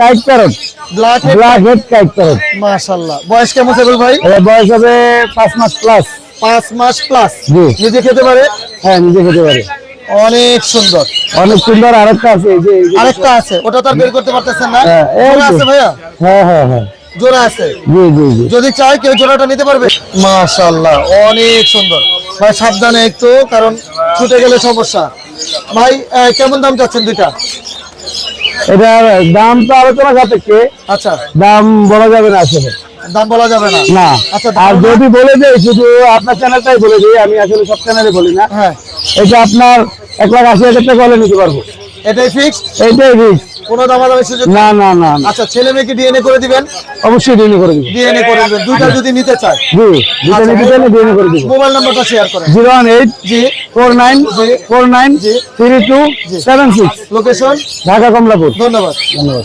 Kite parrot black black head kite parrot মাশাআল্লাহ। বয়স কেমন সেবল ভাই? এর বয়স হবে পাঁচ মাস প্লাস পাঁচ মাস প্লাস জি। নিজে খেতে পারে? হ্যাঁ নিজে খেতে পারে। অনেক সুন্দর। অনেক সুন্দর আরেকটা আছে এই যে আরেকটা আছে ওটা তো আর বের করতে পারতেছেন না? হ্যাঁ, এই জোড়া যে। আছে ভাইয়া? হ্যাঁ হ্যাঁ হ্যাঁ। জোড়া আছে? জি জি জি। যদি চাই কেউ জোড়াটা নিতে পারবে? মাশাআল্লাহ অনেক সুন্দর। ভাই সাবধানে একটু কারণ ছুটে গেলে সমস্যা। ভাই কেমন দাম চাচ্ছেন দুইটা? এটার দাম তো আলোচনা সাপেক্ষে আচ্ছা। দাম বলা যাবে না আসলে। দাম বলা যাবে না? না। আচ্ছা আর যদি বলে দেয় শুধু আপনার চ্যানেলটাই বলে দিই আমি আসলে সব চ্যানেলে বলি না। হ্যাঁ। এটা আপনার এক লাখ আশি হাজার টাকা হলে নিতে পারব। এটাই ফিক্স এটাই রিস্ক কোনো দামাদামি সুযোগ না না না। আচ্ছা ছেলে মেয়েকে ডিএনএ করে দিবেন? অবশ্যই ডিএনএ করে দিবেন ডিএনএ করে দিবেন। দুইটা যদি নিতে চায়? জি দুটো আচ্ছা, নিতে চাইলে ডিএনএ করে দিবেন মোবাইল নাম্বারটা শেয়ার করেন। Zero one eight G. Four nine four nine G. Three two seven six. Location Dhaka Kamalapur. ধন্যবাদ। ধন্যবাদ।